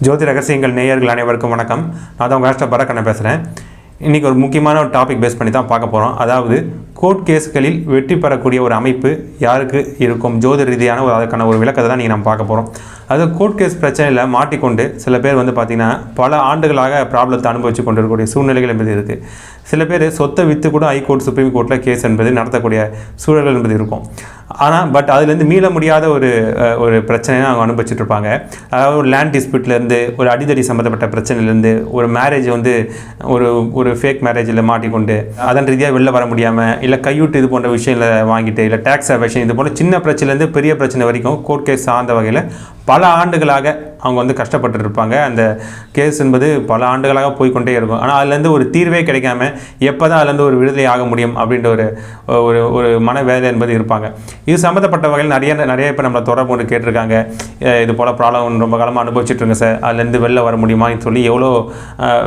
ஜோதி ரகசியங்கள் நேயர்கள் அனைவருக்கும் வணக்கம். நான் தான் உங்கள் ஹாஸ்டர் பரக்கண்ண பேசுகிறேன் இன்றைக்கி ஒரு முக்கியமான ஒரு டாபிக் பேஸ் பண்ணி தான் பார்க்க போகிறோம் அதாவது கோர்ட் கேஸ்களில் வெற்றி பெறக்கூடிய ஒரு அமைப்பு யாருக்கு இருக்கும்? ஜோதி ரீதியான ஒரு அதுக்கான ஒரு விளக்கத்தை தான் நீங்கள் நம்ம பார்க்க போகிறோம் அது கோர்ட் கேஸ் பிரச்சனையில் மாட்டிக்கொண்டு சில பேர் வந்து பார்த்திங்கன்னா பல ஆண்டுகளாக ப்ராப்ளத்தை அனுபவிச்சு கொண்டு இருக்கக்கூடிய சூழ்நிலைகள் என்பது இருக்குது சில பேர் சொத்தை விற்று கூட ஹைகோர்ட் சுப்ரீம் கோர்ட்டில் கேஸ் என்பது நடத்தக்கூடிய சூழல்கள் என்பது இருக்கும். ஆனால் பட் அதுலேருந்து மீள முடியாத ஒரு ஒரு பிரச்சனையை அவங்க அனுபவிச்சுட்டு இருப்பாங்க. அதாவது ஒரு லேண்ட் டிஸ்பியூட்லேருந்து ஒரு அடிதடி சம்மந்தப்பட்ட பிரச்சனையிலேருந்து ஒரு மேரேஜ் வந்து ஒரு ஒரு ஃபேக் மேரேஜில் மாட்டிக்கொண்டு அதன் ரீதியாக வெளில வர முடியாமல் இல்லை கையூட்டு இது போன்ற விஷயங்களை வாங்கிட்டு இல்லை டேக்ஸ் அவேஷன் இது போன்ற சின்ன பிரச்சனைலேருந்து பெரிய பிரச்சனை வரைக்கும் கோர்ட் கேஸ் சார்ந்த வகையில் பல ஆண்டுகளாக அவங்க வந்து கஷ்டப்பட்டு இருப்பாங்க அந்த கேஸ் என்பது பல ஆண்டுகளாக போய்க்கொண்டே இருக்கும். ஆனால் அதுலேருந்து ஒரு தீர்வே கிடைக்காம எப்போ தான் அதுலேருந்து ஒரு விடுதலை ஆக முடியும் அப்படின்ற ஒரு ஒரு ஒரு மனவேதனை என்பது இருப்பாங்க. இது சம்மந்தப்பட்ட வகையில் நிறைய நிறைய இப்போ நம்மளை தொடர்பு கொண்டு கேட்டிருக்காங்க. இது போல் ப்ராப்ளம் ரொம்ப காலமாக அனுபவிச்சுட்டு இருங்க சார். அதுலேருந்து வெளில வர முடியுமான்னு சொல்லி எவ்வளோ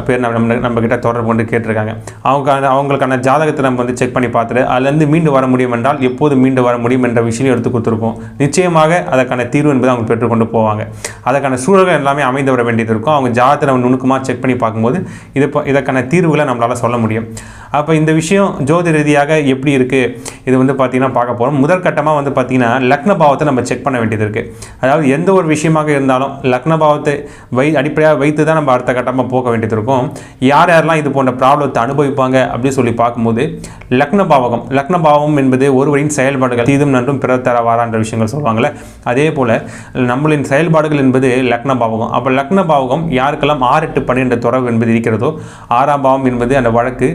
பேர் நம்ம நம்ம நம்மக்கிட்ட கிட்ட தொடர்பு கொண்டு கேட்டிருக்காங்க. அவங்க அவங்களுக்கான ஜாதகத்தை நம்ம வந்து செக் பண்ணி பார்த்துட்டு அதுலேருந்து மீண்டு வர முடியும் என்றால் எப்போது மீண்டு வர முடியும் என்ற விஷயம் எடுத்து கொடுத்துருப்போம். நிச்சயமாக அதற்கான தீர்வு என்பதை அவங்க பெற்றுக்கொண்டு போவாங்க. அதற்கான சூழல்கள் எல்லாமே அமைந்து வர வேண்டியது இருக்கும். அவங்க ஜாதகத்தை நம்ம நுணுக்கமாக செக் பண்ணி பார்க்கும்போது இது இப்போ இதற்கான தீர்வுகளை நம்மளால் சொல்ல முடியும். அப்போ இந்த விஷயம் ஜோதி ரீதியாக எப்படி இருக்குது இது வந்து பார்த்திங்கன்னா பார்க்க போகிறோம் முதற்கட்டமாக வந்து பார்த்திங்கன்னா லக்ன பாவத்தை நம்ம செக் பண்ண வேண்டியது இருக்குது அதாவது எந்த ஒரு விஷயமாக இருந்தாலும் லக்ன பாவத்தை வை அடிப்படையாக வைத்து தான் நம்ம அடுத்த கட்டமாக போக வேண்டியது இருக்கும். யார் யாரெல்லாம் இது போன்ற ப்ராப்ளத்தை அனுபவிப்பாங்க அப்படின்னு சொல்லி பார்க்கும்போது லக்ன பாவகம் லக்ன பாவம் என்பது ஒருவரின் செயல்பாடுகள் தீதும் நன்றும் பிறர் தரவாரான்ற விஷயங்கள் சொல்லுவாங்கள்ல அதே போல் நம்மளின் செயல்பாடுகள் என்பது லக்ன பாவகம். அப்போ லக்ன பாவகம் யாருக்கெல்லாம் ஆறு எட்டு பன்னிரெண்டு தொடர்பு என்பது இருக்கிறதோ ஆறாம் பாவம் என்பது அந்த வழக்கு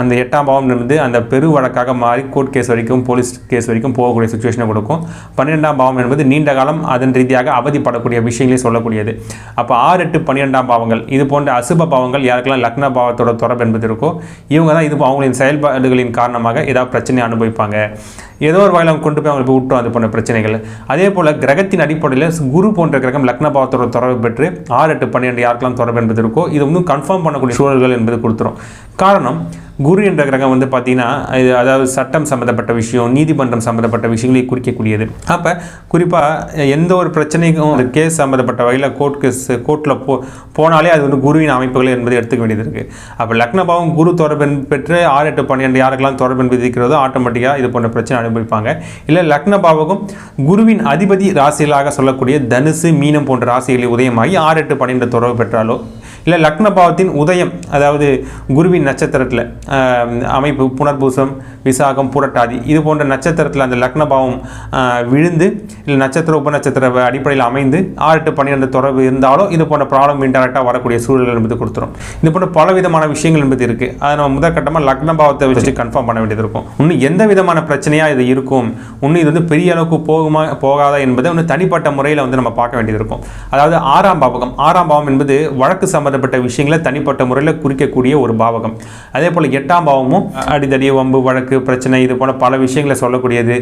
அந்த எட்டாம் பாவம் இருந்து அந்த பெரு வழக்காக மாறி கோர்ட் கேஸ் வரைக்கும் போலீஸ் கேஸ் வரைக்கும் போகக்கூடிய சுச்சுவேஷனை கொடுக்கும். பன்னிரெண்டாம் பாவம் என்பது நீண்ட காலம் அதன் ரீதியாக அவதிப்படக்கூடிய விஷயங்களையும் சொல்லக்கூடியது. அப்போ ஆறு எட்டு பன்னிரெண்டாம் பாவங்கள் இது போன்ற அசுப பாவங்கள் யாருக்கெல்லாம் லக்ன பாவத்தோட தொடர்பு என்பது இருக்கோ இவங்க தான் இது அவங்களின் செயல்பாடுகளின் காரணமாக ஏதாவது பிரச்சனையை அனுபவிப்பாங்க. ஏதோ ஒரு வகையில் அவங்க கொண்டு போய் அவங்களுக்கு விட்டோம் அது போன்ற பிரச்சனைகள். அதே போல் கிரகத்தின் அடிப்படையில் குரு போன்ற கிரகம் லக்ன பாவத்தோட தொடர்பு பெற்று ஆறு எட்டு பன்னிரெண்டு யாருக்கெல்லாம் தொடர்பு என்பது இருக்கோ இது வந்து கன்ஃபார்ம் பண்ணக்கூடிய சூழல்கள் என்பது கொடுத்துரும். காரணம் குரு என்ற கிரகம் வந்து பார்த்தீங்கன்னா இது அதாவது சட்டம் சம்மந்தப்பட்ட விஷயம் நீதிமன்றம் சம்மந்தப்பட்ட விஷயங்களை குறிக்கக்கூடியது. அப்போ குறிப்பாக எந்த ஒரு பிரச்சனைக்கும் அந்த கேஸ் சம்மந்தப்பட்ட வகையில் கோர்ட் கேஸ் கோர்ட்டில் போ போனாலே அது வந்து குருவின் அமைப்புகள் என்பதை எடுத்துக்க வேண்டியது இருக்குது அப்போ லக்னபாவம் குரு தொடர்பு பெற்று ஆறு எட்டு பன்னெண்டு யாருக்கெல்லாம் தொடர்பு என்பது இருக்கிறதோ ஆட்டோமேட்டிக்காக இது போன்ற பிரச்சனை அனுபவிப்பாங்க. இல்லை லக்னபாவகம் குருவின் அதிபதி ராசிகளாக சொல்லக்கூடிய தனுசு மீனம் போன்ற ராசிகளை உதயமாகி ஆறு எட்டு பன்னெண்டு தொடர்பு பெற்றாலோ இல்லை லக்னபாவத்தின் உதயம் அதாவது குருவின் நட்சத்திரத்தில் அமைப்பு புனர்பூசம் விசாகம் புரட்டாதி. இது போன்ற நட்சத்திரத்தில் அந்த லக்ன பாவம் ஆஹ், விழுந்து இல்லை நட்சத்திர உபநட்சத்திர அடிப்படையில் அமைந்து ஆறு எட்டு பன்னிரெண்டு தொடர்பு இருந்தாலும் இது போன்ற ப்ராப்ளம் இன்டராக்டாக வரக்கூடிய சூழல்கள் என்பது கொடுத்துரும். இது போன்ற பல விதமான விஷயங்கள் என்பது இருக்குது அதை நம்ம முதற்கட்டமாக லக்ன பாவத்தை வச்சு கன்ஃபார்ம் பண்ண வேண்டியது இருக்கும். இன்னும் எந்த விதமான பிரச்சனையாக இது இருக்கும்? இன்னும் இது வந்து பெரிய அளவுக்கு போகுமா போகாதா என்பதை வந்து தனிப்பட்ட முறையில் வந்து நம்ம பார்க்க வேண்டியது இருக்கும். அதாவது ஆறாம் பாவகம். ஆறாம் பாவம் என்பது வழக்கு சம்பந்தப்பட்ட விஷயங்களை தனிப்பட்ட முறையில் குறிக்கக்கூடிய ஒரு பாவகம். அதே போல் எட்டாம் பாவமும் அடிதடி வம்பு வழக்கு பிரச்சனை இது போல பல விஷயங்களை சொல்லக்கூடியது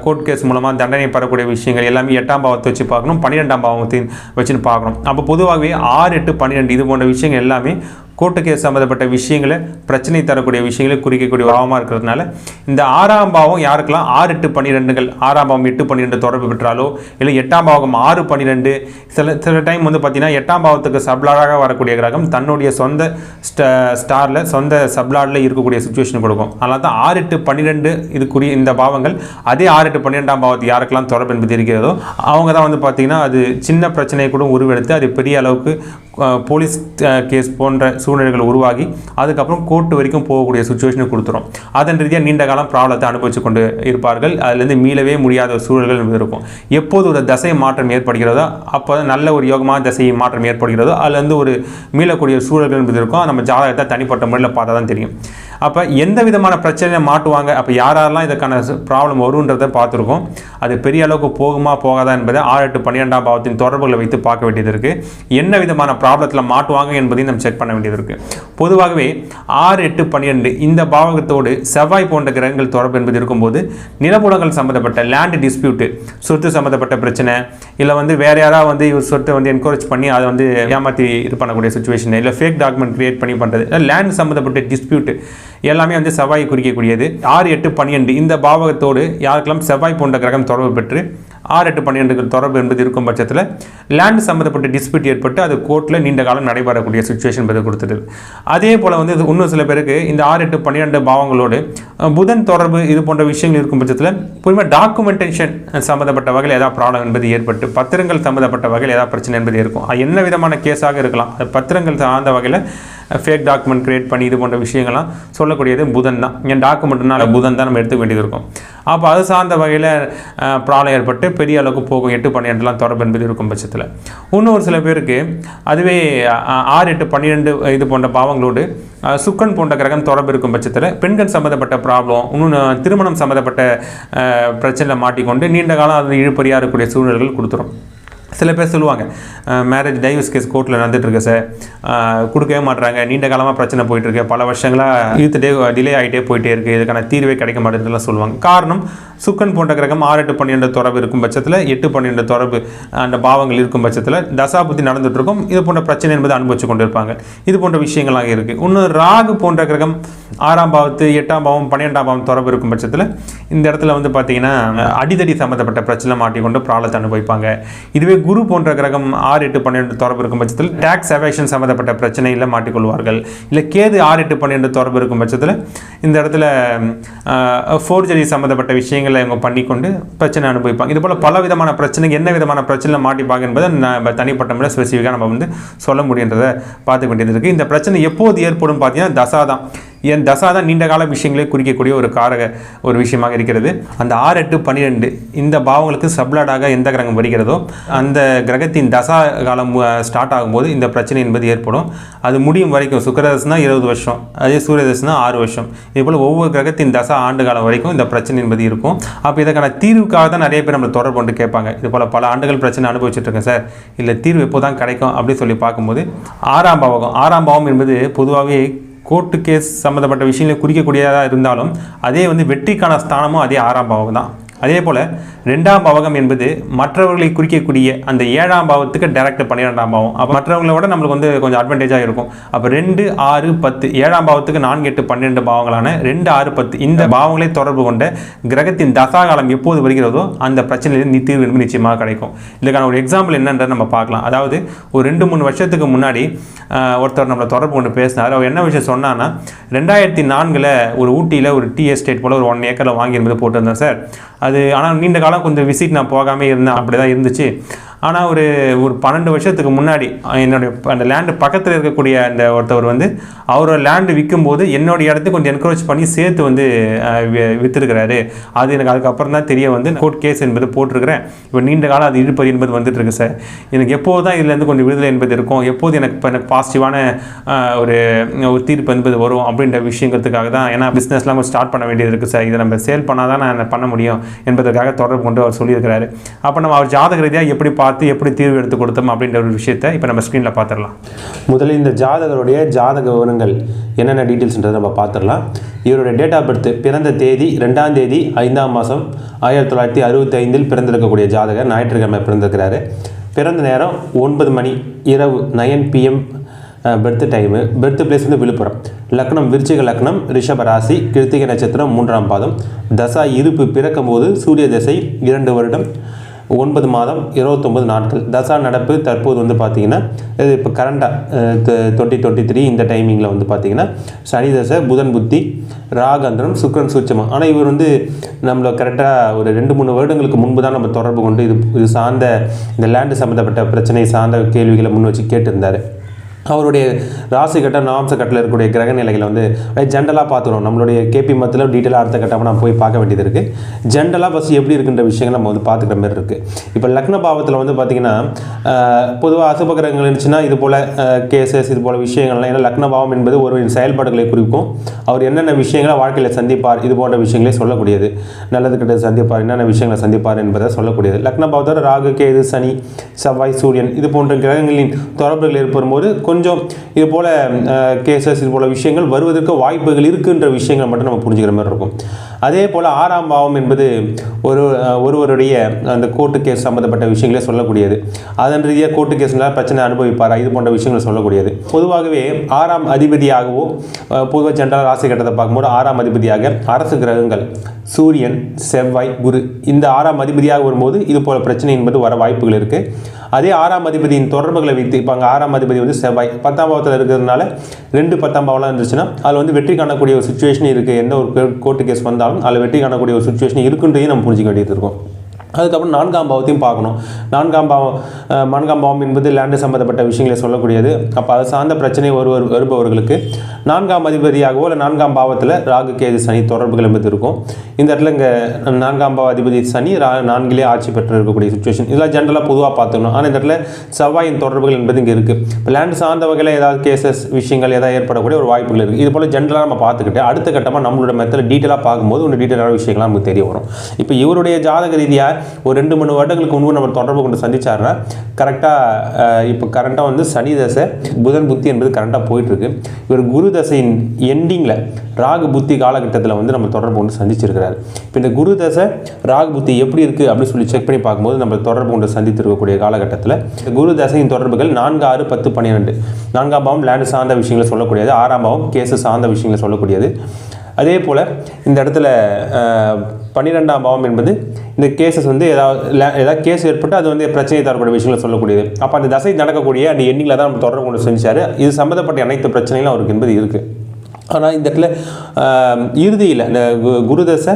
கோர்ட் கேஸ் மூலமாக தண்டனை பெறக்கூடிய விஷயங்கள் எல்லாமே எட்டாம் பாவத்தை வச்சு பார்க்கணும் பன்னிரெண்டாம் பாவத்தையும் வச்சுன்னு பார்க்கணும். அப்போ பொதுவாகவே ஆறு எட்டு பன்னிரெண்டு இது போன்ற விஷயங்கள் எல்லாமே கோர்ட்டு சம்மந்தப்பட்ட விஷயங்களை பிரச்சனை தரக்கூடிய விஷயங்களை குறிக்கக்கூடிய பாவமாக இருக்கிறதுனால இந்த ஆறாம் பாவம் யாருக்கெல்லாம்? ஆறு எட்டு பன்னிரெண்டுகள் ஆறாம் பாவம் எட்டு பன்னிரெண்டு தொடர்பு பெற்றாலோ இல்லை எட்டாம் பாவம் ஆறு பன்னிரெண்டு சில சில டைம் வந்து பார்த்தீங்கன்னா எட்டாம் பாவத்துக்கு சப்ளாராக வரக்கூடிய கிரகம் தன்னுடைய சொந்த ஸ்ட ஸ்டாரில் சொந்த சப்ளாடில் இருக்கக்கூடிய சுச்சுவேஷன் கொடுக்கும். அதனால் தான் ஆறு எட்டு பன்னிரெண்டு இதுக்குரிய இந்த பாவங்கள் அதே ஆறு எட்டு பன்னிரெண்டாம் பாவத்து யாருக்கெல்லாம் தொடர்பு என்பது இருக்கிறதோ அவங்க தான் வந்து பார்த்தீங்கன்னா அது சின்ன பிரச்சனையை கூட உருவெடுத்து அது பெரிய அளவுக்கு போலீஸ் கேஸ் போன்ற சூழ்நிலைகள் உருவாகி அதுக்கப்புறம் கோர்ட்டு வரைக்கும் போகக்கூடிய சுச்சுவேஷனை கொடுத்துரும். அதன் ரீதியாக நீண்ட காலம் ப்ராப்ளத்தை அனுபவிச்சு கொண்டு இருப்பார்கள். அதுலேருந்து மீளவே முடியாத ஒரு சூழல்கள் இருக்கும். எப்போது ஒரு தசை மாற்றம் ஏற்படுகிறதோ அப்போ நல்ல ஒரு யோகமான தசை மாற்றம் ஏற்படுகிறதோ அதுலேருந்து ஒரு மீளக்கூடிய சூழல்கள் இருக்கும். நம்ம ஜாதகத்தை தனிப்பட்ட முறையில் பார்த்தா தான் தெரியும். அப்போ எந்த விதமான பிரச்சனையை மாட்டுவாங்க? அப்போ யாரெல்லாம் இதுக்கான ப்ராப்ளம் வருன்றதை பார்த்துருக்கோம். அது பெரிய அளவுக்கு போகுமா போகாதா என்பதை ஆறு எட்டு பன்னிரெண்டாம் பாவத்தின் தொடர்புகளை வைத்து பார்க்க வேண்டியது இருக்குது என்ன விதமான ப்ராப்ளத்தில் மாட்டுவாங்க என்பதையும் நம்ம செக் பண்ண வேண்டியது இருக்குது பொதுவாகவே ஆறு எட்டு பன்னிரெண்டு இந்த பாவகத்தோடு செவ்வாய் போன்ற கிரகங்கள் தொடர்பு என்பது இருக்கும்போது நிலப்புலங்கள் சம்மந்தப்பட்ட லேண்ட் டிஸ்பியூட்டு சொத்து சம்மந்தப்பட்ட பிரச்சனை இல்லை வந்து வேறு யாராவது வந்து இவர் சொத்தை வந்து என்கரேஜ் பண்ணி அதை வந்து ஏமாற்றி இது பண்ணக்கூடிய சுச்சுவேஷன் இல்லை ஃபேக் டாக்குமெண்ட் கிரியேட் பண்ணி பண்ணுறது லேண்ட் சம்மந்தப்பட்ட டிஸ்பியூட்டு எல்லாமே வந்து செவ்வாய் குறிக்கக்கூடியது. ஆறு எட்டு பன்னிரெண்டு இந்த பாவகத்தோடு யாருக்கெல்லாம் செவ்வாய் போன்ற கிரகம் தொடர்பு பெற்று ஆறு எட்டு பன்னிரெண்டு தொடர்பு என்பது இருக்கும் பட்சத்தில் லேண்ட் சம்மந்தப்பட்ட டிஸ்பியூட் ஏற்பட்டு அது கோர்ட்டில் நீண்ட காலம் நடைபெறக்கூடிய சுச்சுவேஷன் என்பது கொடுத்துட்டு அதே போல் வந்து இது இன்னும் சில பேருக்கு இந்த ஆறு எட்டு பன்னிரெண்டு பாவங்களோடு புதன் தொடர்பு இது போன்ற விஷயங்கள் இருக்கும் பட்சத்தில் பொதுவாக டாக்குமெண்டேஷன் சம்மந்தப்பட்ட வகையில் ஏதாவது ப்ராப்ளம் என்பது ஏற்பட்டு பத்திரங்கள் சம்மந்தப்பட்ட வகையில் ஏதாவது பிரச்சனை என்பது இருக்கும். அது என்ன விதமான கேஸாக இருக்கலாம். அது பத்திரங்கள் சார்ந்த வகையில் ஃபேக் டாக்குமெண்ட் கிரியேட் பண்ணி இது போன்ற விஷயங்கள்லாம் சொல்லக்கூடியது புதன் தான். என் டாக்குமெண்ட்னால புதன் தான் நம்ம எடுத்துக்க வேண்டியது இருக்கும். அப்போ அது சார்ந்த வகையில் ப்ராப்ளம் ஏற்பட்டு பெரிய அளவுக்கு போகும். எட்டு பன்னிரெண்டுலாம் தொடர்பு என்பது இருக்கும் பட்சத்தில். இன்னும் ஒரு சில பேருக்கு அதுவே ஆறு எட்டு பன்னிரெண்டு இது போன்ற பாவங்களோடு சுக்கன் போன்ற கிரகம் தொடர்பு இருக்கும் பட்சத்தில் பெண்கள் சம்மந்தப்பட்ட ப்ராப்ளம் இன்னொன்று திருமணம் சம்மந்தப்பட்ட பிரச்சனையில் மாட்டிக்கொண்டு நீண்ட காலம் அது இழுப்பறியாக இருக்கக்கூடிய சூழ்நிலைகள் கொடுத்துரும். சில பேர் சொல்லுவாங்க மேரேஜ் டைவர்ஸ் கேஸ் கோர்ட்டில் நடந்துட்டுருக்கு சார் கொடுக்கவே மாட்டுறாங்க நீண்ட காலமாக பிரச்சனை போயிட்டு இருக்கு பல வருஷங்களாக இழுத்துட்டே டிலே ஆகிட்டே போயிட்டே இருக்குது இதுக்கான தீர்வே கிடைக்க மாட்டேங்குதுலாம் சொல்லுவாங்க. காரணம் சுக்கன் போன்ற கிரகம் ஆறு எட்டு பன்னிரெண்டு தொடர்பு இருக்கும் பட்சத்தில் எட்டு பன்னிரெண்டு தொடர்பு அந்த பாவங்கள் இருக்கும் பட்சத்தில் தசாபுத்தி நடந்துட்டுருக்கும். இது போன்ற பிரச்சனை என்பது அனுபவிச்சு கொண்டு இருப்பாங்க இது போன்ற விஷயங்கள்லாம் இருக்குது இன்னும் ராகு போன்ற கிரகம் ஆறாம் பாவத்து எட்டாம் பாவம் பன்னிரெண்டாம் பாவம் தொடர்பு இருக்கும் பட்சத்தில் இந்த இடத்துல வந்து பார்த்தீங்கன்னா அடிதடி சம்மந்தப்பட்ட பிரச்சனை மாட்டிக்கொண்டு ப்ராப்ளத்தை அனுபவிப்பாங்க இதுவே குரு போன்ற கிரகம் ஆறு எட்டு பன்னெண்டு தொடர்பு இருக்கும் பட்சத்தில் டேக்ஸ் அவேஷன் சம்மந்தப்பட்ட பிரச்சனையில் மாட்டிக்கொள்வார்கள். இல்லை கேது ஆறு எட்டு பன்னிரெண்டு தொடர்பு இருக்கும் பட்சத்தில் இந்த இடத்துல ஃபோர்ஜரி சம்மந்தப்பட்ட விஷயங்களை இவங்க பண்ணிக்கொண்டு பிரச்சனை அனுபவிப்பாங்க. இது போல் பல விதமான பிரச்சனை என்ன விதமான பிரச்சனை மாட்டிப்பாங்க என்பதை நம்ம தனிப்பட்ட முறையில் ஸ்பெசிஃபிக்காக நம்ம வந்து சொல்ல முடியுன்றதை பார்த்து வேண்டியது இருக்குது இந்த பிரச்சனை எப்போது ஏற்படும் பார்த்தீங்கன்னா தசா தான். என் தசா தான் நீண்ட கால விஷயங்களை குறிக்கக்கூடிய ஒரு காரக ஒரு விஷயமாக இருக்கிறது. அந்த ஆறு எட்டு பன்னிரெண்டு இந்த பாவங்களுக்கு சப்ளாடாக எந்த கிரகம் வருகிறதோ அந்த கிரகத்தின் தசா காலம் ஸ்டார்ட் ஆகும்போது இந்த பிரச்சனை என்பது ஏற்படும். அது முடியும் வரைக்கும் சுக்கரதசனா இருபது வருஷம் அதே சூரியதசனா ஆறு வருஷம். இதுபோல் ஒவ்வொரு கிரகத்தின் தசா ஆண்டு காலம் வரைக்கும் இந்த பிரச்சனை என்பது இருக்கும். அப்போ இதற்கான தீர்வுக்காக தான் நிறைய பேர் நம்மளை தொடர்பு கொண்டு கேட்பாங்க. இது போல் பல ஆண்டுகள் பிரச்சனை அனுபவிச்சுட்டு இருக்கேன் சார். இல்லை தீர்வு எப்போதான் கிடைக்கும் அப்படின்னு சொல்லி பார்க்கும்போது ஆறாம் பாவகம் ஆறாம் பாவம் என்பது பொதுவாகவே கோர்ட்டு கேஸ் சம்மந்தப்பட்ட விஷயங்களை குறிக்கக்கூடியதாக இருந்தாலும் அதே வந்து வெற்றிக்கான ஸ்தானமும் அதே ஆறாம் பாவம் தான் அதே போல் ரெண்டாம் பாவகம் என்பது மற்றவர்களை குறிக்கக்கூடிய அந்த ஏழாம் பாவத்துக்கு டைரக்ட் பன்னிரெண்டாம் பாவம். அப்போ மற்றவங்களை விட நம்மளுக்கு வந்து கொஞ்சம் அட்வான்டேஜாக இருக்கும். அப்போ ரெண்டு ஆறு பத்து ஏழாம் பாவத்துக்கு நான்கு எட்டு பன்னிரெண்டு பாவங்களான ரெண்டு ஆறு பத்து இந்த பாவங்களை தொடர்பு கொண்ட கிரகத்தின் தசாகாலம் எப்போது வருகிறதோ அந்த பிரச்சனையிலிருந்து நீ தீர்வு என்பது நிச்சயமாக கிடைக்கும். இதுக்கான ஒரு எக்ஸாம்பிள் என்னன்றதை நம்ம பார்க்கலாம். அதாவது ஒரு ரெண்டு மூணு வருஷத்துக்கு முன்னாடி ஒருத்தர் நம்மளை தொடர்பு கொண்டு பேசினார். அவர் என்ன விஷயம் சொன்னான்னா ரெண்டாயிரத்தி நான்கில் ஒரு ஊட்டியில் ஒரு டீ எஸ்டேட் போல் ஒரு ஒன் ஏக்கரில் வாங்கி போட்டிருந்தேன் சார். அது ஆனால் நீண்ட காலம் கொஞ்சம் விசிட் நான் போகாமல் இருந்தேன். அப்படி தான் இருந்துச்சு. ஆனால் ஒரு ஒரு பன்னெண்டு வருஷத்துக்கு முன்னாடி என்னுடைய அந்த லேண்டு பக்கத்தில் இருக்கக்கூடிய அந்த ஒருத்தவர் வந்து அவரோட லேண்டு விற்கும்போது என்னுடைய இடத்துக்கு கொஞ்சம் என்கரேஜ் பண்ணி சேர்த்து வந்து விற்றுருக்கிறாரு அது எனக்கு அதுக்கப்புறம் தான் தெரிய வந்து கோர்ட் கேஸ் என்பது போட்டிருக்கிறேன். இப்போ நீண்ட காலம் அது இழுப்பது என்பது வந்துட்டு இருக்கு சார் எனக்கு எப்போது தான் இதுலேருந்து கொஞ்சம் விடுதலை என்பது இருக்கும்? எப்போது எனக்கு இப்போ எனக்கு பாசிட்டிவான ஒரு ஒரு தீர்ப்பு என்பது வரும்? அப்படின்ற விஷயங்கிறதுக்காக தான் ஏன்னா பிஸ்னஸ்லாம் கொஞ்சம் ஸ்டார்ட் பண்ண வேண்டியது இருக்குது சார் இதை நம்ம சேல் பண்ணால் தான் நான் பண்ண முடியும் என்பதற்காக தொடர்பு கொண்டு அவர் சொல்லியிருக்கிறாரு. அப்போ நம்ம அவர் ஜாதக ரீதியாக எப்படி பார்த்து எப்படி தீர்வு எடுத்து கொடுத்தோம் அப்படின்ற ஒரு விஷயத்தை இப்போ நம்ம ஸ்க்ரீனில் பார்த்துடலாம். முதல்ல இந்த ஜாதகருடைய ஜாதக விவரங்கள் என்னென்ன டீட்டெயில்ஸ்ன்றதை நம்ம பார்த்துடலாம். இவருடைய டேட் ஆஃப் பர்த் பிறந்த தேதி ரெண்டாம் தேதி ஐந்தாம் மாதம் ஆயிரத்தி தொள்ளாயிரத்தி அறுபத்தி ஐந்தில் பிறந்திருக்கக்கூடிய ஜாதகர் ஞாயிற்றுக்கிழமை பிறந்திருக்கிறாரு. பிறந்த நேரம் ஒன்பது மணி இரவு nine PM birth time birth place வந்து விழுப்புரம். லக்னம் விருச்சிக லக்னம் ரிஷப ராசி கிருத்திகை நட்சத்திரம் மூன்றாம் பாதம். தசா இருப்பு பிறக்கும் போது சூரிய தசை இரண்டு வருடம். ஒன்பது மாதம் இருபத்தொம்பது நாட்கள். தசா நடப்பு தற்போது வந்து பார்த்திங்கன்னா இது இப்போ கரண்டாக டுவெண்ட்டி டுவெண்ட்டி த்ரீ இந்த டைமிங்கில் வந்து பார்த்திங்கன்னா சனி தசை புதன் புத்தி ராகந்திரம் சுக்ரன் சூட்சமம். ஆனால் இவர் வந்து நம்மளை கரெக்டாக ஒரு ரெண்டு மூணு வருடங்களுக்கு முன்பு தான் நம்ம தொடர்பு கொண்டு இது இது சார்ந்த இந்த லேண்டு சம்மந்தப்பட்ட பிரச்சனை சார்ந்த கேள்விகளை முன் வச்சு கேட்டிருந்தார். அவருடைய ராசி கட்ட நாம்ச கட்டில் இருக்கக்கூடிய கிரக நிலைகளை வந்து ஜென்ரலாக பார்த்துருவோம் நம்மளுடைய கேபி மத்தில் டீட்டெயிலாக அடுத்த கட்டமாக நம்ம போய் பார்க்க வேண்டியது இருக்குது ஜென்ரலாக ஃபஸ்ட் எப்படி இருக்குன்ற விஷயங்கள் நம்ம வந்து பார்த்துக்கிற மாதிரி இருக்குது இப்போ லக்ன பாவத்தில் வந்து பார்த்திங்கன்னா பொதுவாக அசுப கிரகங்கள் இருந்துச்சுன்னா இது போல் கேசஸ் இது போல் விஷயங்கள்லாம் ஏன்னா லக்ன பாவம் என்பது ஒருவரின் செயல்பாடுகளை குறிக்கும். அவர் என்னென்ன விஷயங்களை வாழ்க்கையில் சந்திப்பார் இது போன்ற விஷயங்களே சொல்லக்கூடியது. நல்லது கெட்டது சந்திப்பார் என்னென்ன விஷயங்களை சந்திப்பார் என்பதை சொல்லக்கூடியது. லக்ன பாவத்தோட ராகு கேது சனி செவ்வாய் சூரியன் இது போன்ற கிரகங்களின் தொடர்புகள் ஏற்படும் போது கொஞ்சம் இது போல் கேசஸ் இது போல் விஷயங்கள் வருவதற்கு வாய்ப்புகள் இருக்குன்ற விஷயங்களை மட்டும் நம்ம புரிஞ்சுக்கிற மாதிரி இருக்கும். அதே போல் ஆறாம் பாவம் என்பது ஒரு ஒருவருடைய அந்த கோர்ட்டு கேஸ் சம்மந்தப்பட்ட விஷயங்களே சொல்லக்கூடியது. அதன் ரீதியாக கோர்ட்டு கேஸ்னால் பிரச்சனை அனுபவிப்பாரா? இது போன்ற விஷயங்களை சொல்லக்கூடியது. பொதுவாகவே ஆறாம் அதிபதியாகவோ பொதுவாக ஜென்ரல் ராசி கட்டத்தை பார்க்கும்போது ஆறாம் அதிபதியாக அரசு கிரகங்கள் சூரியன் செவ்வாய் குரு இந்த ஆறாம் அதிபதியாக வரும்போது இது போல பிரச்சனை என்பது வர வாய்ப்புகள் இருக்குது அதே ஆறாம் அதிபதியின் தொடர்புகளை வைத்து இப்போ அங்கே ஆறாம் அதிபதி வந்து செவ்வாய். பத்தாம் பாவத்தில் இருக்கிறதுனால ரெண்டு பத்தாம் பாவம்லாம் இருந்துச்சுன்னா அதில் வந்து வெற்றி காணக்கூடிய ஒரு சுச்சுவேஷன் இருக்குது எந்த ஒரு கோர்ட்டு கேஸ் வந்தாலும் அதில் வெற்றி காணக்கூடிய ஒரு சுச்சுவேஷன் இருக்குன்றதையும் நம்ம புரிஞ்சிக்க வேண்டியது இருக்கும். அதுக்கப்புறம் நான்காம் பாவத்தையும் பார்க்கணும். நான்காம் பாவம் நான்காம் பாவம் என்பது லேண்டு சம்மந்தப்பட்ட விஷயங்களை சொல்லக்கூடியது. அப்போ அது சார்ந்த பிரச்சனை ஒருவர் வருபவர்களுக்கு நான்காம் அதிபதியாகவோ இல்லை நான்காம் பாவத்தில் ராகு கேது சனி தொடர்புகள் என்பது இருக்கும். இந்த இடத்துல இங்கே நான்காம் பாவ அதிபதி சனி ரா நான்கிலே ஆட்சி பெற்று இருக்கக்கூடிய சுச்சுவேஷன் இதெல்லாம் ஜென்ரலாக பொதுவாக பார்த்துக்கணும். ஆனால் இந்த இடத்துல செவ்வாயின் தொடர்புகள் என்பது இங்கே இருக்குது இப்போ லேண்டு சார்ந்த வகையில் ஏதாவது கேசஸ் விஷயங்கள் ஏதாவது ஏற்படக்கூடிய ஒரு வாய்ப்புகள் இருக்குது இது போல் ஜென்ரலாக நம்ம பார்த்துக்கிட்டு அடுத்த கட்டமாக நம்மளோட மெத்தில் டீட்டெயிலாக பார்க்கும்போது ஒன்று டீட்டெயிலான விஷயங்கள்லாம் நமக்கு தெரிய வரும். இப்போ இவருடைய ஜாதக ரீதியாக ஒரு ரெண்டு மூணு வருடங்களுக்கு முன்பு நம்ம தொடர்பு கொண்டு சந்திச்சாருன்னா கரெக்டாக இப்போ கரண்ட்டாக வந்து சனி தசை புதன் புத்தி என்பது கரண்ட்டாக போயிட்டுருக்கு. இவர் குரு தசையின் எண்டிங்கில் ராகு புத்தி காலகட்டத்தில் வந்து நம்ம தொடர்பு கொண்டு சந்திச்சிருக்கிறாரு. இப்போ இந்த குரு தசை ராகு புத்தி எப்படி இருக்குது அப்படின்னு சொல்லி செக் பண்ணி பார்க்கும்போது நம்ம தொடர்பு கொண்டு சந்தித்திருக்கக்கூடிய காலகட்டத்தில் குரு தசையின் தொடர்புகள் நான்கு ஆறு பத்து பன்னிரெண்டு. நான்காம் பாவம் லேண்டு சார்ந்த விஷயங்களை சொல்லக்கூடியது. ஆறாம் பாவம் கேஸு சார்ந்த விஷயங்களை சொல்லக்கூடியது. அதே போல் இந்த இடத்துல பன்னிரெண்டாம் பாவம் என்பது இந்த கேசஸ் வந்து ஏதாவது ஏதாவது கேஸ் ஏற்பட்டு அது வந்து பிரச்சனை தரக்கூடிய விஷயங்களை சொல்லக்கூடியது. அப்போ அந்த தசை நடக்கக்கூடிய அந்த எண்ணிங்கில் தான் நம்ம தொடர்பு கொண்டு செஞ்சார். இது சம்மந்தப்பட்ட அனைத்து பிரச்சனைகளும் அவருக்கு என்பது இருக்குது ஆனால் இந்த இடத்துல இறுதியில் இந்த கு- குரு தசை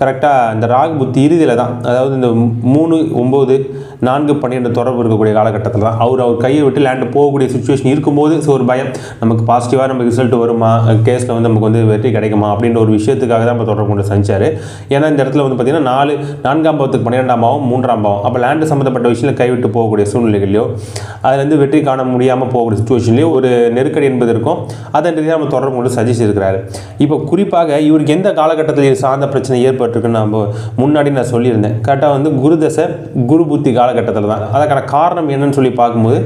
கரெக்டாக இந்த ராகு புத்தி இறுதியில் தான். அதாவது இந்த மூணு ஒம்பது நான்கு பன்னிரெண்டு தொடர்பு இருக்கக்கூடிய காலகட்டத்தில் தான் அவர் அவர் கையை விட்டு லேண்டு போகக்கூடிய சுச்சுவேஷன் இருக்கும்போது ஸோ ஒரு பயம். நமக்கு பாசிட்டிவாக நமக்கு ரிசல்ட் வருமா? கேஸில் வந்து நமக்கு வந்து வெற்றி கிடைக்குமா? அப்படின்ற ஒரு விஷயத்துக்காக தான் நம்ம தொடர்பு கொண்டு சந்திச்சார். ஏன்னா இந்த இடத்துல வந்து பார்த்திங்கன்னா நாலு நான்காம் பாவத்துக்கு பன்னிரெண்டாம் பாவம் மூன்றாம் பாவம். அப்போ லேண்டு சம்மந்தப்பட்ட விஷயத்தில் கைவிட்டு போகக்கூடிய சூழ்நிலைகளையோ அதுலேருந்து வெற்றி காண முடியாமல் போகக்கூடிய சுச்சுவேஷன்லையோ ஒரு நெருக்கடி என்பது இருக்கும். அதன் ரீதியாக நம்ம தொடர்பு கொண்டு சஜிச்சு இருக்கிறாரு இப்போ குறிப்பாக இவருக்கு எந்த காலகட்டத்தில் சார்ந்த பிரச்சனை ஏற்பட்டிருக்குன்னு நம்ம முன்னாடி நான் சொல்லியிருந்தேன். கரெக்டாக வந்து குருதசை குரு புத்தி காலகட்டத்தில் தான் அதற்கான காரணம் என்னன்னு சொல்லி பார்க்கும்போது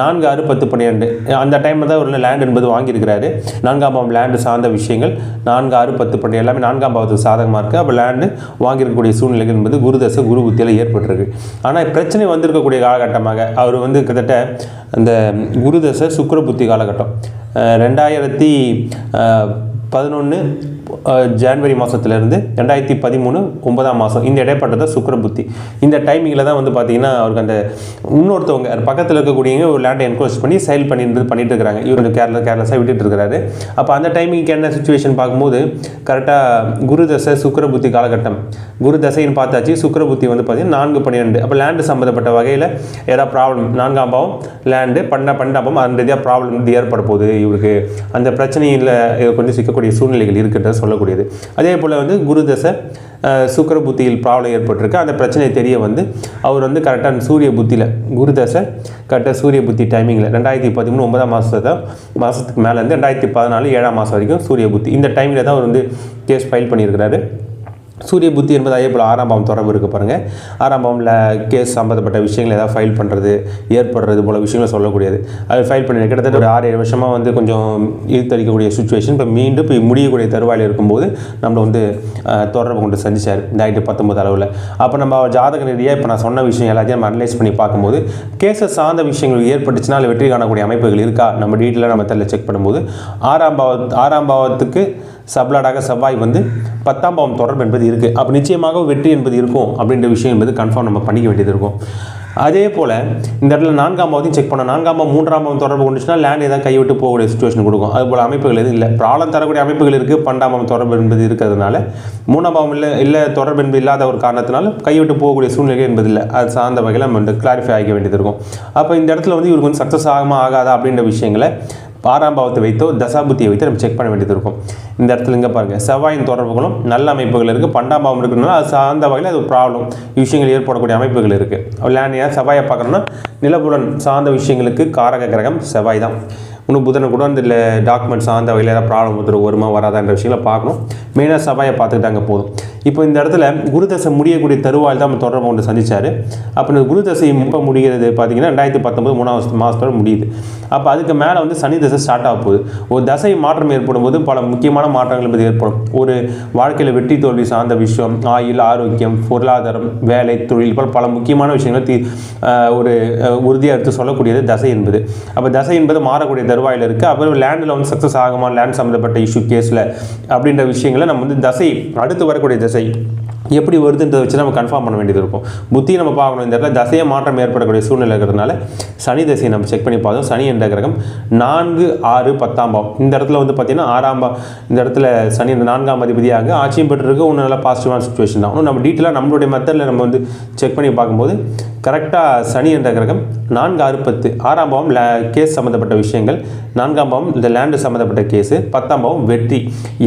நான்கு ஆறு பத்து பன்னிரெண்டு. அந்த டைமில் தான் ஒரு லேண்ட் என்பது வாங்கியிருக்கிறாரு. நான்காம் பாவம் லேண்டு சார்ந்த விஷயங்கள் நான்கு ஆறு பத்து பன்னெண்டு எல்லாமே நான்காம் பாவத்துக்கு சாதகமாக இருக்குது அப்போ லேண்டு வாங்கியிருக்கக்கூடிய சூழ்நிலைகள் என்பது குருதச குரு புத்தியில் ஏற்பட்டிருக்கு. ஆனால் பிரச்சனை வந்திருக்கக்கூடிய காலகட்டமாக அவர் வந்து கிட்டத்தட்ட அந்த குருதச சுக்கர புத்தி காலகட்டம். ரெண்டாயிரத்தி பதினொன்று ஜான்வரி மாதத்துலேருந்து ரெண்டாயிரத்தி பதிமூணு ஒன்பதாம் மாதம் இந்த இடைப்பட்டது சுக்கர புத்தி. இந்த டைமிங்கில் தான் வந்து பார்த்தீங்கன்னா அவருக்கு அந்த இன்னொருத்தவங்க பக்கத்தில் இருக்கக்கூடியவங்க ஒரு லேண்டை என்கரேஜ் பண்ணி சேல் பண்ணிட்டு பண்ணிட்டு இருக்காங்க இவர் கொஞ்சம் கேர்ல கேர்லெஸ்ஸாக விட்டுட்டு இருக்கிறாரு அப்போ அந்த டைமிங்க்கு என்ன சுச்சுவேஷன் பார்க்கும்போது கரெக்டாக குரு தசை சுக்கர புத்தி காலகட்டம். குரு தசைன்னு பார்த்தாச்சு சுக்கிர புத்தி வந்து பார்த்தீங்கன்னா நான்கு பன்னிரெண்டு. அப்போ லேண்டு சம்மந்தப்பட்ட வகையில் ஏதாவது ப்ராப்ளம் நான்காம் பாவம் லேண்டு பண்ண பன்னெண்டாம் அந்த ரீதியாக ப்ராப்ளம் வந்து ஏற்பட போகுது. இவருக்கு அந்த பிரச்சனையில் கொஞ்சம் சிக்கக்கூடிய சூழ்நிலைகள் இருக்குன்றத சொல்லக்கூடியது. அதே போல் வந்து குரு தசை சுக்கர சுக்கிர புத்தியில் ப்ராப்ளம் ஏற்பட்டிருக்கு. அந்த பிரச்சனை தெரிய வந்து அவர் வந்து கரெக்டாக சூரிய புத்தியில் குரு தசை கரெக்டாக சூரிய புத்தி டைமிங்கில் ரெண்டாயிரத்தி பதிமூணு ஒன்பதாம் மாதத்தை மாதத்துக்கு மேலேருந்து ரெண்டாயிரத்தி பதினாலு ஏழாம் மாதம் வரைக்கும் சூரிய புத்தி. இந்த டைமில் தான் அவர் வந்து கேஸ் ஃபைல் பண்ணியிருக்கிறாரு. சூரிய புத்தி என்பது அதே போல் ஆறாம் பாவம் தொடர்பு இருக்குது பாருங்கள் ஆறாம் பாவமில் கேஸ் சம்மந்தப்பட்ட விஷயங்கள் ஏதாவது ஃபைல் பண்ணுறது ஏற்படுறது போல விஷயங்களை சொல்லக்கூடியது. அது ஃபைல் பண்ணி கிட்டத்தட்ட ஒரு ஆறு ஏழு வருஷமாக வந்து கொஞ்சம் இழுத்தடிக்கக்கூடிய சுச்சுவேஷன் இப்போ மீண்டும் இப்போ முடியக்கூடிய தருவாயில் இருக்கும்போது நம்மளை வந்து தொடர்பு கொண்டு சந்திச்சார் இந்த ஆயிரத்தி பத்தொம்பது அளவில். அப்போ நம்ம ஜாதக ரீதியாக இப்போ நான் சொன்ன விஷயம் எல்லாத்தையும் நம்ம அனலைஸ் பண்ணி பார்க்கும்போது கேஸை சார்ந்த விஷயங்கள் ஏற்பட்டுச்சுன்னா வெற்றி காணக்கூடிய அமைப்புகள் இருக்கா? நம்ம டீட்டெயிலாக நம்ம தெரியல செக் பண்ணும்போது ஆறாம் பாவ ஆறாம் பாவத்துக்கு சப்ளாடாக செவ்வாய் வந்து பத்தாம் பாவம் தொடர்பு என்பது இருக்குது அப்போ நிச்சயமாக வெற்றி என்பது இருக்கும் அப்படின்ற விஷயம் என்பது கன்ஃபார்ம் நம்ம பண்ணிக்க வேண்டியது இருக்கும். அதே போல் இந்த இடத்துல நான்காம் பாவத்தையும் செக் பண்ண நான்காம் பாவம் மூன்றாம் பாவம் தொடர்பு கொண்டுச்சுன்னா லேண்ட் ஏதாவது கைவிட்டு போகக்கூடிய சுச்சுவேஷன் கொடுக்கும். அது போல் அமைப்புகள் எதுவும் இல்லை. ப்ராப்ளம் தரக்கூடிய அமைப்புகள் இருக்குது பன்னெண்டாம் பாவம் தொடர்பு என்பது இருக்கிறதுனால மூணாம் பாவம் இல்லை இல்லை தொடர்பு என்பது இல்லாத ஒரு காரணத்தினால கைவிட்டு போகக்கூடிய சூழ்நிலை என்பது இல்லை. அது சார்ந்த வகையில் நம்ம வந்து கிளாரிஃபை ஆகிக்க வேண்டியது இருக்கும். அப்போ இந்த இடத்துல வந்து இவருக்கு வந்து சக்ஸஸ் ஆகுமா ஆகாதா அப்படின்ற விஷயங்களை பாராம்பாவத்தை வைத்தோ தசாபுத்தியை வைத்து நம்ம செக் பண்ண வேண்டியது இருக்கும். இந்த இடத்துல இங்கே பாருங்கள் செவ்வாயின் தொடர்புகளும் நல்ல அமைப்புகள் இருக்குது பன்னெண்டாம் பாவம் இருக்கிறதுனால அது சார்ந்த வகையில் அது ப்ராப்ளம் விஷயங்கள் ஏற்படக்கூடிய அமைப்புகள் இருக்குது லேண்ட் ஏன் செவ்வாயை பார்க்குறோன்னா நிலபுடன் சார்ந்த விஷயங்களுக்கு காரக கிரகம் செவ்வாய் தான். இன்னும் புதனை கூட அந்த டாக்குமெண்ட் சார்ந்த வகையில் ஏதாவது ப்ராப்ளம் வந்துடும் வருமா வராதான்ற விஷயங்களை பார்க்கணும். மெயினாக செவ்வாயை பார்த்துக்கிட்டாங்க போதும். இப்போ இந்த இடத்துல குருதசை முடியக்கூடிய தருவாயில் தான் நம்ம தொடர்பு கொண்டு சந்திச்சார். அப்போ இந்த குருதசை இப்போ முடிகிறது பார்த்தீங்கன்னா ரெண்டாயிரத்தி பத்தொம்பது மூணாவது மாதத்தோட முடியுது. அப்போ அதுக்கு மேலே வந்து சனி தசை ஸ்டார்ட் ஆக போகுது. ஒரு தசை மாற்றம் ஏற்படும் போது பல முக்கியமான மாற்றங்கள் என்பது ஏற்படும். ஒரு வாழ்க்கையில் வெற்றி தோல்வி சார்ந்த விஷயம் ஆயுள் ஆரோக்கியம் பொருளாதாரம் வேலை தொழில் போல பல முக்கியமான விஷயங்களை தீ ஒரு உறுதியாக எடுத்து சொல்லக்கூடியது தசை என்பது. அப்போ தசை என்பது மாறக்கூடிய தருவாயில் இருக்குது அப்புறம் லேண்டில் வந்து சக்ஸஸ் ஆகுமா லேண்ட் சம்மந்தப்பட்ட இஷ்யூ கேஸில் அப்படின்ற விஷயங்களை நம்ம வந்து தசை அடுத்து வரக்கூடிய திசை. எப்படி வருதுன்றதை வச்சு நம்ம கன்ஃபார்ம் பண்ண வேண்டியது இருக்கும். புத்தி நம்ம பார்க்கணும். இந்த இடத்துல தசையை மாற்றம் ஏற்படக்கூடிய சூழ்நிலை இருக்கிறதுனால சனி தசையை நம்ம செக் பண்ணி பார்த்தோம். சனி என்ற கிரகம் நான்கு ஆறு பத்தாம் பாவம். இந்த இடத்துல வந்து பார்த்தீங்கன்னா ஆறாம் இந்த இடத்துல சனி இந்த நான்காம் அதிபதியாக ஆட்சியும் பெற்றிருக்கு. ஒன்றும் நல்லா பாசிட்டிவான சுச்சுவேஷன் தான். இன்னும் நம்ம டீட்டெயிலாக நம்மளுடைய மெத்தடில் நம்ம வந்து செக் பண்ணி பார்க்கும்போது கரெக்டாக சனி என்ற கிரகம் நான்கு ஆறு பத்து ஆறாம் பாவம் லே கேஸ் சம்மந்தப்பட்ட விஷயங்கள் நான்காம் பாவம் இந்த லேண்டு சம்மந்தப்பட்ட கேஸு பத்தாம் பாவம் வெற்றி.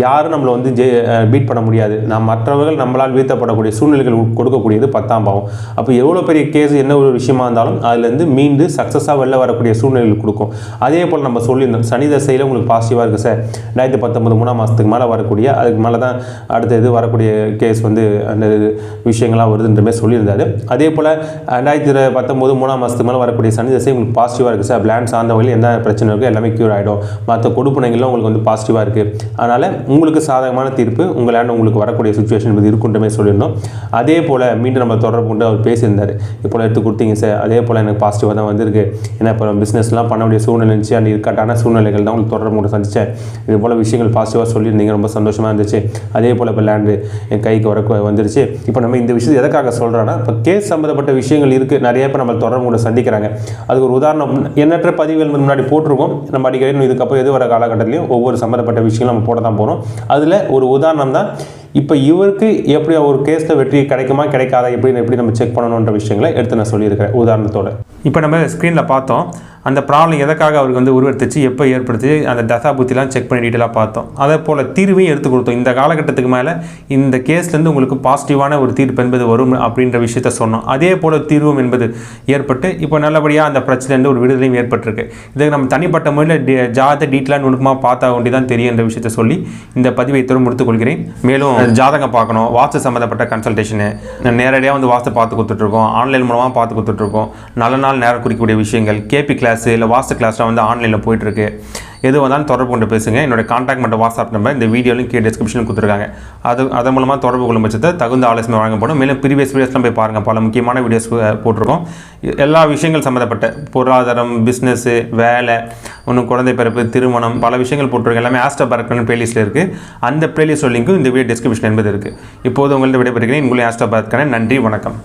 யாரும் நம்மளை வந்து ஜெ பீட் பண்ண முடியாது. நாம் மற்றவர்கள் நம்மளால் வீழ்த்தப்படக்கூடிய சூழ்நிலைகள் கொடுக்கக்கூடியது பத்தாம் பாவம். அப்போ எவ்வளோ பெரிய கேஸ் என்ன ஒரு விஷயமா இருந்தாலும் அதுலேருந்து மீண்டு சக்ஸஸாக வெளில வரக்கூடிய சூழ்நிலைகள் கொடுக்கும். அதே போல் நம்ம சொல்லியிருந்தோம் சனி தசையில் உங்களுக்கு பாசிட்டிவாக இருக்குது சார். ரெண்டாயிரத்தி பத்தொம்பது மூணாம் மாதத்துக்கு மேலே வரக்கூடிய அதுக்கு மேலே தான் அடுத்த இது வரக்கூடிய கேஸ் வந்து அந்த விஷயங்கள்லாம் வருதுன்ற மாதிரி சொல்லியிருந்தாரு. அதே போல் ரெண்டாயிரத்தி பத்தொம்போது மூணாம் மாதத்துக்கு மேலே வரக்கூடிய சனி தசை உங்களுக்கு பாசிட்டிவாக இருக்குது சார் பிளான் சார்ந்த வகையில் என்ன பிரச்சனை இருக்கோ எல்லாமே க்யூர் ஆகிடும் மற்ற கொடுப்பனைகள்லாம் உங்களுக்கு வந்து பாசிட்டிவாக இருக்குது அதனால் உங்களுக்கு சாதகமான தீர்ப்பு உங்கள் லேண்ட் உங்களுக்கு வரக்கூடிய சுச்சுவேஷன் இது இருக்குன்றமே சொல்லியிருந்தோம். அதே போல் மீண்டும் நம்ம தொடர்பு கொண்டு அவர் பேசியிருந்தார். இப்போ எடுத்து கொடுத்தீங்க சார். அதே போல் எனக்கு பாசிட்டிவாக தான் வந்திருக்கு. ஏன்னா இப்போ பிஸ்னஸ்லாம் பண்ண வேண்டிய சூழ்நிலை இருந்துச்சு. அந்த இக்கட்டான சூழ்நிலைகள் தான் உங்களுக்கு தொடர்பு கொண்டு சந்திச்சேன். இது போல் விஷயங்கள் பாசிட்டிவாக சொல்லியிருந்தீங்க. ரொம்ப சந்தோஷமாக இருந்துச்சு. அதே போல் இப்போ லேண்டு என் கைக்கு வர வந்துருச்சு. இப்போ நம்ம இந்த விஷயத்தை எதுக்காக சொல்கிறோன்னா இப்போ கேஸ் சம்மந்தப்பட்ட விஷயங்கள் இருக்குது நிறைய பேர் நம்ம தொடர்பு கூட சந்திக்கிறாங்க. அதுக்கு ஒரு உதாரணம் எண்ணற்ற பதிவுகள் முன்னாடி போட்டிருக்கோம். நம்ம அடிக்கடி இதுக்கப்புறம் எது வர காலகட்டத்திலையும் ஒவ்வொரு சம்மந்தப்பட்ட விஷயங்களும் நம்ம போட தான் போகிறோம் அதில் ஒரு உதாரணம் தான் இப்போ இவருக்கு எப்படி ஒரு கேஸில் வெற்றி கிடைக்குமா கிடைக்காதா எப்படின்னு எப்படி நம்ம செக் பண்ணணுன்ற விஷயங்களை எடுத்து நான் சொல்லியிருக்கிறேன் உதாரணத்தோட. இப்போ நம்ம ஸ்க்ரீனில் பார்த்தோம். அந்த ப்ராப்ளம் எதற்காக அவருக்கு வந்து உருவெடுத்துச்சு எப்போ ஏற்படுத்துச்சு அந்த தசா புத்திலாம் செக் பண்ணி டீட்டெயிலாக பார்த்தோம். அதே போல் தீர்வையும் எடுத்து கொடுத்தோம். இந்த காலகட்டத்துக்கு மேலே இந்த கேஸ்லேருந்து உங்களுக்கு பாசிட்டிவான ஒரு தீர்ப்பு என்பது வரும் அப்படின்ற விஷயத்த சொன்னோம். அதே போல் தீர்வும் என்பது ஏற்பட்டு இப்போ நல்லபடியாக அந்த பிரச்சனைலேருந்து ஒரு விடுதலையும் ஏற்பட்டிருக்கு. இதுக்கு நம்ம தனிப்பட்ட முறையில் டி ஜாத டீட்டெயிலாக நுணுக்கமாக பார்த்தா வேண்டி தான் தெரியும் என்ற விஷயத்த சொல்லி இந்த பதிவை இத்தோடு முடித்துக் கொள்கிறேன். மேலும் ஜாதகம் பார்க்கணும். வாஸ்து சம்மந்தப்பட்ட கன்சல்டேஷனு நேரடியாக வந்து வாஸ்து பார்த்து கொடுத்துட்ருக்கோம் ஆன்லைன் மூலமாக பார்த்து கொடுத்துட்ருக்கோம் நல்ல நாள் நேரம் குறிக்கக்கூடிய விஷயங்கள். கேபி கிளாஸ் இல்லை வாட்ஸ்அப் கிளாஸ்லாம் வந்து ஆன்லைனில் போயிட்டுருக்கு. எது வந்தாலும் தொடர்பு கொண்டு பேசுங்க. என்னோடய காண்டாக்ட் மற்றும் வாட்ஸ்அப் நம்பர் இந்த வீடியோலையும் கீழே டிஸ்கிரிப்ஷனில் கொடுத்துருக்காங்க. அது அதன் மூலமாக தொடர்பு கொள்ளும் பட்சத்தை தகுந்த ஆலோசனை வழங்கப்படும். மேலும் ப்ரீவியஸ் வீடியோஸ்லாம் போய் பாருங்கள் பல முக்கியமான வீடியோஸ் போட்டிருக்கோம். எல்லா விஷயங்கள் சம்மந்தப்பட்ட பொருளாதாரம் பிஸ்னஸ்ஸு வேலை ஒன்று குழந்தை பிறப்பு திருமணம் பல விஷயங்கள் போட்டிருக்கோம் எல்லாமே ஆஸ்டர் பரக்கன் பிளேலிஸ்ட்டில் இருக்குது அந்த பிளேலிஸ்ட் லிங்க்கும் இந்த வீடியோ டிஸ்கிரிப்ஷன் என்பது இருக்குது இப்போது உங்கள்கிட்ட விடைபெறுகிறேன். உங்களை ஆஸ்டர் பரக்கன நன்றி. வணக்கம்.